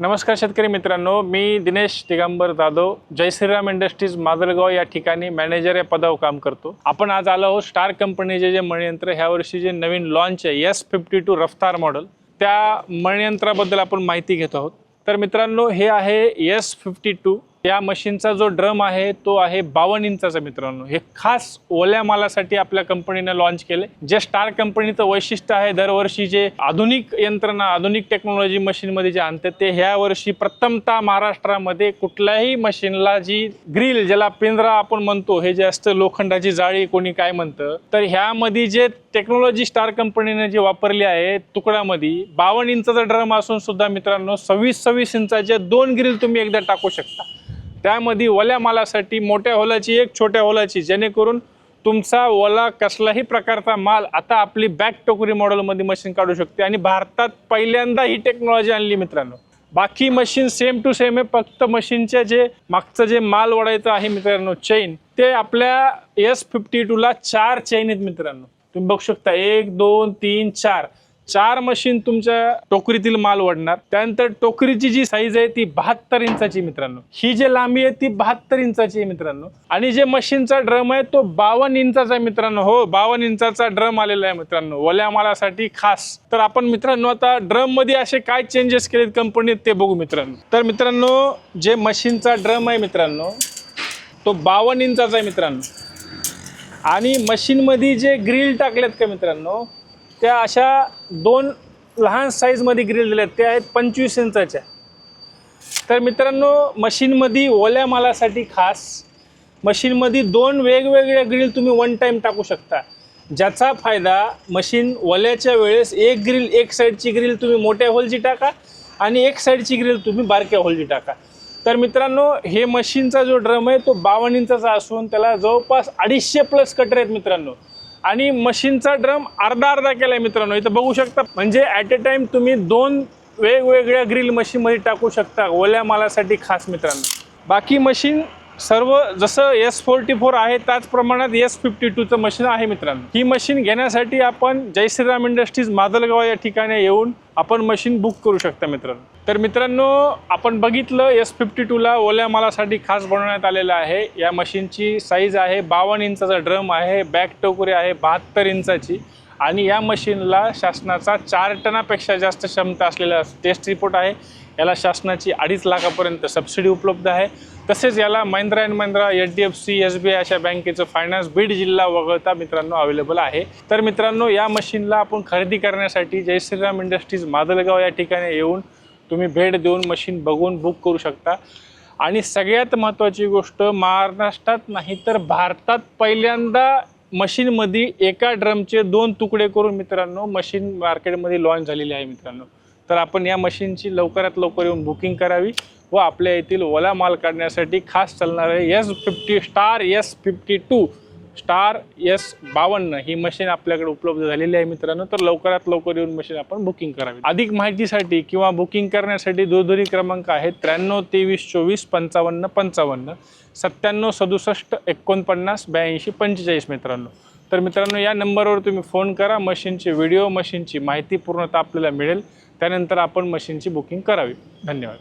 नमस्कार शेतकरी मित्रांनो मी दिनेश दिगंबर जाधव जय श्रीराम इंडस्ट्रीज माजलगाव या ठिकाणी मॅनेजर या पदावर काम करतो. आपण आज आलो आहोत स्टार कंपनीचे जे मणयंत्र ह्या वर्षी जे नवीन लॉन्च आहे S fifty two Raftaar model त्या मणयंत्राबद्दल आपण माहिती घेत आहोत. तर मित्रांनो हे आहे एस फिफ्टी टू या मशीनचा जो ड्रम आहे तो आहे बावन्न इंचाचा मित्रांनो. हे खास ओल्या मालासाठी आपल्या कंपनीनं लॉन्च केले. जे स्टार कंपनीचं वैशिष्ट्य आहे दरवर्षी जे आधुनिक यंत्रणा आधुनिक टेक्नॉलॉजी मशीनमध्ये जे आणते ते ह्या वर्षी प्रथमतः महाराष्ट्रामध्ये कुठल्याही मशीनला जी ग्रिल ज्याला पिंजरा आपण म्हणतो हे जे असतं लोखंडाची जाळी कोणी काय म्हणतं तर ह्यामध्ये जे टेक्नॉलॉजी स्टार कंपनीने जी वापरली आहे तुकड्यामध्ये बावन्न इंचाचा ड्रम असून सुद्धा मित्रांनो सव्वीस सव्वीस इंचाचे दोन ग्रिल तुम्ही एकदा टाकू शकता. त्यामध्ये ओल्या मालासाठी मोठ्या होलाची एक छोट्या होलाची जेणेकरून तुमचा ओला कसलाही प्रकारचा माल आता आपली बॅक टोकरी मॉडेलमध्ये मशीन काढू शकते. आणि भारतात पहिल्यांदा ही टेक्नॉलॉजी आणली मित्रांनो. बाकी मशीन सेम टू सेम आहे. फक्त मशीनच्या जे मागचं जे माल ओढायचं आहे मित्रांनो चेन ते आपल्या एस फिफ्टी टूला चार चेन आहेत मित्रांनो. तुम्ही बघू शकता एक दोन तीन चार. चार मशीन तुमच्या टोकरीतील माल ओढणार त्यानंतर टोकरीची जी साईज आहे ती बहात्तर इंचाची मित्रांनो. ही जी लांबी आहे ती बहात्तर इंचाची आहे मित्रांनो. आणि जे मशीनचा ड्रम आहे तो बावन्न इंचाचा आहे मित्रांनो. हो बावन्न इंचाचा ड्रम आलेला आहे मित्रांनो ओल्या मालासाठी खास. तर आपण मित्रांनो आता ड्रममध्ये असे काय चेंजेस केलेत कंपनीत ते बघू मित्रांनो. तर मित्रांनो जे मशीनचा ड्रम आहे मित्रांनो तो बावन्न इंचाचा आहे मित्रांनो. आणि मशीनमध्ये जे ग्रिल टाकलेत का मित्रांनो त्या अशा दोन लहान साईजमध्ये ग्रिल दिल्या आहेत. त्या आहेत पंचवीस इंचाच्या. तर मित्रांनो मशीनमध्ये ओल्या मालासाठी खास मशीनमध्ये दोन वेगवेगळ्या ग्रिल तुम्ही वन टाईम टाकू शकता. ज्याचा फायदा मशीन ओल्याच्या वेळेस एक ग्रिल एक साईडची ग्रिल तुम्ही मोठ्या होलची टाका आणि एक साईडची ग्रिल तुम्ही बारक्या होलची टाका. तर मित्रांनो हे मशीनचा जो ड्रम आहे तो बावन्न इंचाचा असून त्याला जवळपास अडीचशे प्लस कटर आहेत मित्रांनो. आणि मशीनचा ड्रम अर्धा अर्धा केला आहे मित्रांनो. इथं बघू शकता म्हणजे ॲट ए टाईम तुम्ही दोन वेगवेगळ्या ग्रिल मशीनमध्ये टाकू शकता ओल्या मालासाठी खास मित्रांनो. बाकी मशीन सर्व जसं एस फोर्टी फोर आहे त्याच प्रमाणात एस फिफ्टी टूचं मशीन आहे मित्रांनो. ही मशीन घेण्यासाठी आपण जयश्रीराम इंडस्ट्रीज मादलगाव या ठिकाणी येऊन आपण मशीन बुक करू शकता मित्रांनो. तर मित्रांनो आपण बघितलं एस फिफ्टी टूला ओल्या मालासाठी खास बनवण्यात आलेलं आहे. या मशीनची साईज आहे बावन्न इंचाचा ड्रम आहे बॅक टोकरी आहे बहात्तर इंचाची. आणि या मशीनला शासनाचा चार टनापेक्षा जास्त क्षमता असलेला टेस्ट रिपोर्ट आहे. याला शासनाची अडीच लाखापर्यंत सबसिडी उपलब्ध आहे. तसेच याला Mahindra and Mahindra H D F C S B I अशा बँकेचं फायनान्स बीड जिल्हा वगळता मित्रांनो अवेलेबल आहे. तर मित्रांनो या मशीनला आपण खरेदी करण्यासाठी जय श्रीराम इंडस्ट्रीज मादलगाव या ठिकाणी येऊन तुम्ही भेट देऊन मशीन बघून बुक करू शकता. आणि सगळ्यात महत्त्वाची गोष्ट महाराष्ट्रात नाही तर भारतात पहिल्यांदा मशीनमध्ये एका ड्रमचे दोन तुकडे करून मित्रांनो मशीन मार्केटमध्ये लॉन्च झालेली आहे मित्रांनो. तर आपण या मशीनची लवकरात लवकर येऊन बुकिंग करावी व आपल्या येथील ओला माल काढण्यासाठी खास चालणार आहे S fifty star S fifty two star S बावन्न ही मशीन आपल्याकडे उपलब्ध झालेली आहे मित्रांनो. तर लवकरात लवकर येऊन मशीन आपण बुकिंग करावी. अधिक माहितीसाठी किंवा बुकिंग करण्यासाठी दूरध्वनी क्रमांक आहे त्र्याण्णव तेवीस चोवीस पंचावन्न पंचावन्न सत्त्याण्णव सदुसष्ट एकोणपन्नास ब्याऐंशी पंचेचाळीस मित्रांनो. तर मित्रांनो या नंबरवर तुम्ही फोन करा. मशीनचे व्हिडिओ मशीनची माहिती पूर्णतः आपल्याला मिळेल. त्यानंतर आपण मशीनची बुकिंग करावी. धन्यवाद.